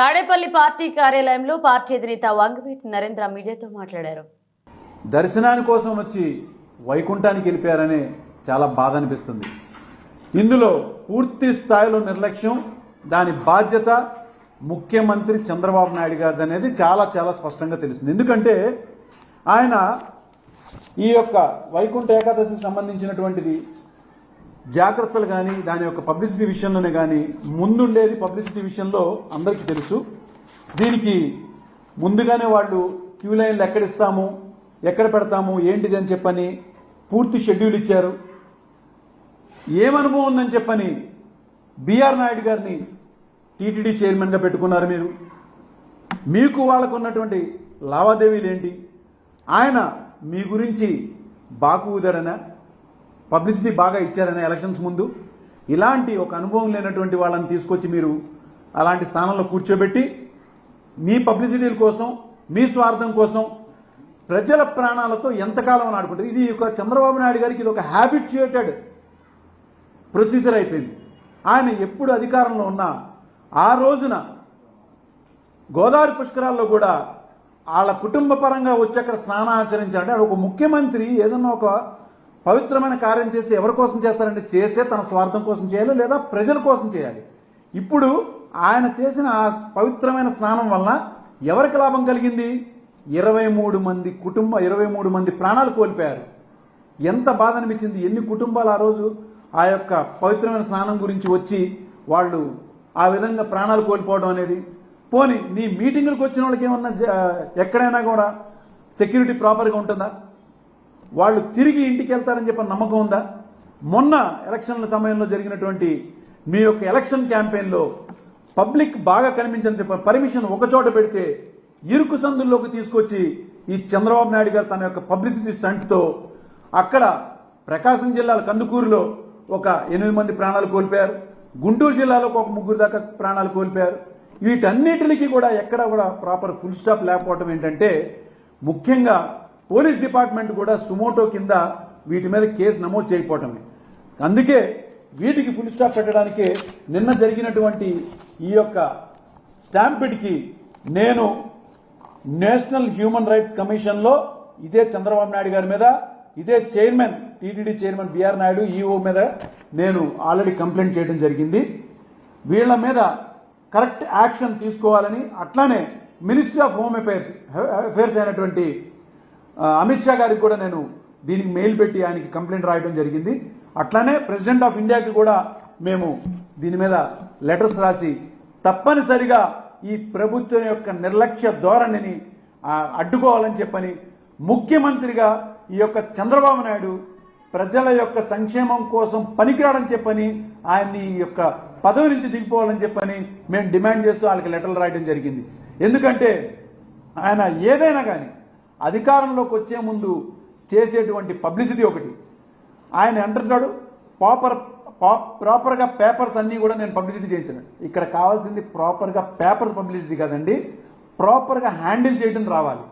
Tadepalli party కార్యాలయంలో party అధినేత వంగవీటి నరేంద్ర మీడియాతో మాట్లాడారు. దర్శనాని కోసం వచ్చి వైకుంఠానికి వెళ్ళిపోయారనే చాలా బాధ అనిపిస్తుంది. ఇందులో పూర్తి స్థాయిలో నిర్లక్ష్యం దాని బాధ్యత ముఖ్యమంత్రి చంద్రబాబు నాయుడు గారిది అనేది చాలా చాలా స్పష్టంగా తెలుస్తుంది. ఎందుకంటే ఆయన ఈ యొక్క వైకుంఠ ఏకాదశికి సంబంధించినటువంటిది జాగ్రత్తలు కానీ దాని యొక్క పబ్లిసిటీ విషయంలోనే కానీ ముందుండేది పబ్లిసిటీ విషయంలో అందరికీ తెలుసు. దీనికి ముందుగానే వాళ్ళు క్యూ లైన్లు ఎక్కడిస్తాము ఎక్కడ పెడతాము ఏంటిది అని చెప్పని పూర్తి షెడ్యూల్ ఇచ్చారు. ఏమనుభవం ఉందని చెప్పని బీఆర్ నాయుడు గారిని టీటీడీ చైర్మన్గా పెట్టుకున్నారు మీరు. మీకు వాళ్ళకు ఉన్నటువంటి లావాదేవీలు ఏంటి? ఆయన మీ గురించి బాకు ఊదారనా పబ్లిసిటీ బాగా ఇచ్చారనే ఎలక్షన్స్ ముందు ఇలాంటి ఒక అనుభవం లేనటువంటి వాళ్ళని తీసుకొచ్చి మీరు అలాంటి స్థానంలో కూర్చోబెట్టి మీ పబ్లిసిటీల కోసం మీ స్వార్థం కోసం ప్రజల ప్రాణాలతో ఎంతకాలం అని ఆడుకుంటారు? ఇది ఒక చంద్రబాబు నాయుడు గారికి ఇది ఒక హ్యాబిట్యుయేటెడ్ ప్రొసీజర్ అయిపోయింది. ఆయన ఎప్పుడు అధికారంలో ఉన్నా ఆ రోజున గోదావరి పుష్కరాల్లో కూడా వాళ్ళ కుటుంబ పరంగా వచ్చి అక్కడ స్నానం ఆచరించాలంటే ఒక ముఖ్యమంత్రి ఏదన్నా ఒక పవిత్రమైన కార్యం చేస్తే ఎవరి కోసం చేస్తారంటే చేస్తే తన స్వార్థం కోసం చేయాలి లేదా ప్రజల కోసం చేయాలి. ఇప్పుడు ఆయన చేసిన ఆ పవిత్రమైన స్నానం వలన ఎవరికి లాభం కలిగింది? ఇరవై మూడు మంది కుటుంబ ఇరవై మూడు మంది ప్రాణాలు కోల్పోయారు. ఎంత బాధ అనిపించింది? ఎన్ని కుటుంబాలు ఆ రోజు ఆ యొక్క పవిత్రమైన స్నానం గురించి వచ్చి వాళ్ళు ఆ విధంగా ప్రాణాలు కోల్పోవడం అనేది. పోని నీ మీటింగులకు వచ్చిన వాళ్ళకి ఏమన్నా ఎక్కడైనా కూడా సెక్యూరిటీ ప్రాపర్గా ఉంటుందా? వాళ్ళు తిరిగి ఇంటికి వెళ్తారని చెప్పి నమ్మకం ఉందా? మొన్న ఎలక్షన్ల సమయంలో జరిగినటువంటి మీ యొక్క ఎలక్షన్ క్యాంపెయిన్లో పబ్లిక్ బాగా కనిపించని చెప్పి పర్మిషన్ ఒకచోట పెడితే ఇరుకు సందుల్లోకి తీసుకొచ్చి ఈ చంద్రబాబు నాయుడు గారు తన యొక్క పబ్లిసిటీ స్టంట్తో అక్కడ ప్రకాశం జిల్లాలో కందుకూరులో ఒక ఎనిమిది మంది ప్రాణాలు కోల్పోయారు. గుంటూరు జిల్లాలో ఒక ముగ్గురు దాకా ప్రాణాలు కోల్పోయారు. వీటన్నిటికీ కూడా ఎక్కడ కూడా ప్రాపర్ ఫుల్ స్టాప్ లేకపోవటం ఏంటంటే ముఖ్యంగా పోలీస్ డిపార్ట్మెంట్ కూడా సుమోటో కింద వీటి మీద కేసు నమోదు చేయకపోవటమే. అందుకే వీటికి ఫుల్ స్టాప్ పెట్టడానికి నిన్న జరిగినటువంటి ఈ యొక్క స్టాంపిడ్కి నేను నేషనల్ హ్యూమన్ రైట్స్ కమిషన్లో ఇదే చంద్రబాబు నాయుడు గారి మీద ఇదే chairman TTD chairman BR Naidu EO మీద నేను ఆల్రెడీ కంప్లైంట్ చేయడం జరిగింది. వీళ్ళ మీద కరెక్ట్ యాక్షన్ తీసుకోవాలని అట్లానే ministry of home affairs affairs అయినటువంటి అమిత్ షా గారికి కూడా నేను దీనికి మెయిల్ పెట్టి ఆయనకి కంప్లైంట్ రాయడం జరిగింది. అట్లానే ప్రెసిడెంట్ ఆఫ్ ఇండియాకి కూడా మేము దీని మీద లెటర్స్ రాసి తప్పనిసరిగా ఈ ప్రభుత్వం యొక్క నిర్లక్ష్య ధోరణిని అడ్డుకోవాలని చెప్పని ముఖ్యమంత్రిగా ఈ యొక్క చంద్రబాబు నాయుడు ప్రజల యొక్క సంక్షేమం కోసం పనికిరాడని చెప్పని ఆయన్ని ఈ యొక్క పదవి నుంచి దిగిపోవాలని చెప్పని మేము డిమాండ్ చేస్తూ వాళ్ళకి లెటర్లు రాయడం జరిగింది. ఎందుకంటే ఆయన ఏదైనా కానీ అధికారంలోకి వచ్చే ముందు చేసేటువంటి పబ్లిసిటీ ఒకటి. ఆయన అంటున్నాడు ప్రాపర్ ప్రాపర్గా పేపర్స్ అన్నీ కూడా నేను పబ్లిసిటీ చేయించాను. ఇక్కడ కావాల్సింది ప్రాపర్గా పేపర్స్ పబ్లిసిటీ కాదండి ప్రాపర్గా హ్యాండిల్ చేయడం రావాలి.